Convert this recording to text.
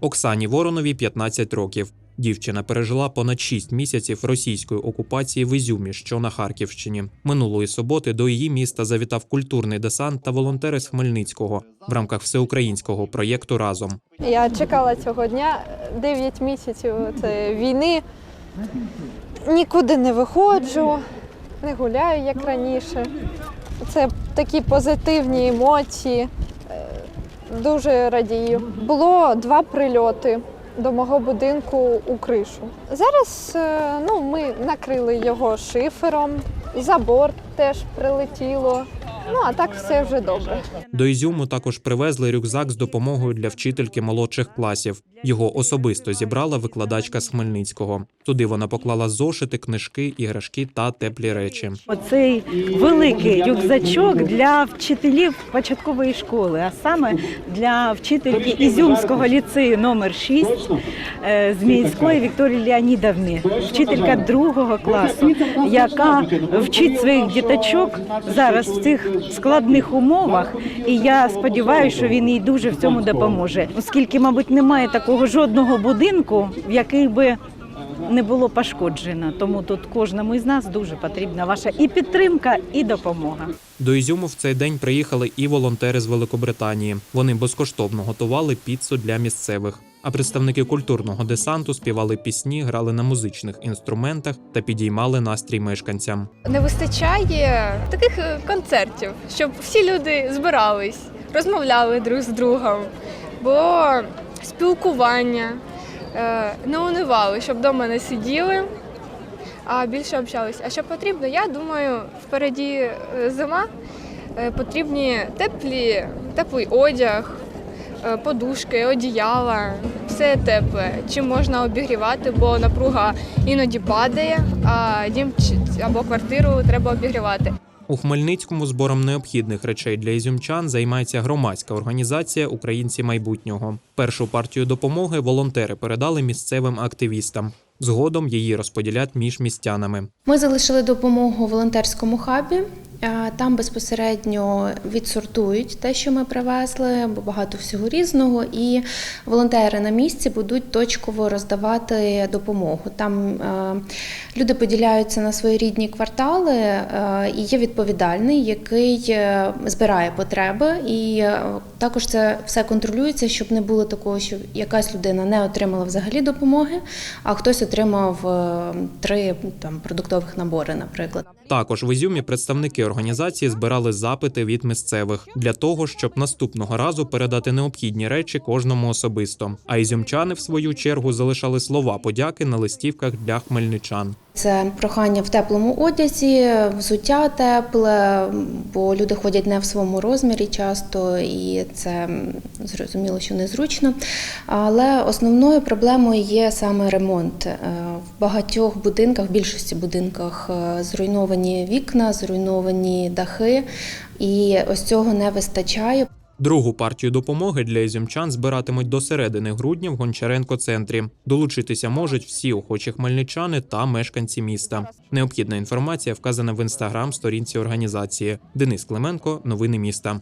Оксані Воронові 15 років. Дівчина пережила понад 6 місяців російської окупації в Ізюмі, що на Харківщині. Минулої суботи до її міста завітав культурний десант та волонтери з Хмельницького в рамках всеукраїнського проєкту Разом. Я чекала цього дня 9 місяців війни. Нікуди не виходжу, не гуляю як раніше. Це такі позитивні емоції. Дуже радію. Було два прильоти до мого будинку у кришу. Зараз е, ну, ми накрили його шифером, забор теж прилетіло. Ну а так все вже добре. До Ізюму також привезли рюкзак з допомогою для вчительки молодших класів. Його особисто зібрала викладачка з Хмельницького. Туди вона поклала зошити, книжки, іграшки та теплі речі. Оцей великий рюкзачок для вчителів початкової школи, а саме для вчительки Ізюмського ліцею номер 6 е, Зміївської Вікторії Леонідовни, вчителька другого класу, яка вчить своїх діточок зараз в цих складних умовах. І я сподіваюся, що він їй дуже в цьому допоможе, оскільки, мабуть, немає такого жодного будинку, в який би не було пошкоджено. Тому тут кожному із нас дуже потрібна ваша і підтримка, і допомога. До Ізюму в цей день приїхали і волонтери з Великобританії. Вони безкоштовно готували піцу для місцевих. А представники культурного десанту співали пісні, грали на музичних інструментах та підіймали настрій мешканцям. Не вистачає таких е, концертів, щоб всі люди збирались, розмовляли друг з другом, бо спілкування, е, не унивали, щоб вдома не сиділи, а більше общались. А що потрібно? Я думаю, впереді е, зима, потрібні теплі, теплий одяг, подушки, одіяла, все тепле. Чим можна обігрівати, бо напруга іноді падає, а дім або квартиру треба обігрівати. У Хмельницькому збором необхідних речей для ізюмчан займається громадська організація Українці майбутнього. Першу партію допомоги волонтери передали місцевим активістам. Згодом її розподілять між містянами. Ми залишили допомогу волонтерському хабі. Там безпосередньо відсортують те, що ми привезли, бо багато всього різного. І волонтери на місці будуть точково роздавати допомогу. Там е, люди поділяються на свої рідні квартали, е, і є відповідальний, який е, збирає потреби. І також це все контролюється, щоб не було такого, що якась людина не отримала взагалі допомоги, а хтось отримав три там продуктових набори, наприклад. Також в Ізюмі представники організації збирали запити від місцевих для того, щоб наступного разу передати необхідні речі кожному особисто. А ізюмчани, в свою чергу, залишали слова подяки на листівках для хмельничан. Це прохання в теплому одязі, взуття тепле, бо люди ходять не в своєму розмірі часто, і це зрозуміло, що незручно. Але основною проблемою є саме ремонт. Е, В багатьох будинках, в більшості будинках е, зруйновані вікна, зруйновані дахи, і ось цього не вистачає. Другу партію допомоги для ізюмчан збиратимуть до середини грудня в Гончаренко центрі. Долучитися можуть всі охочі хмельничани та мешканці міста. Необхідна інформація вказана в інстаграм сторінці організації. Денис Клименко, новини міста.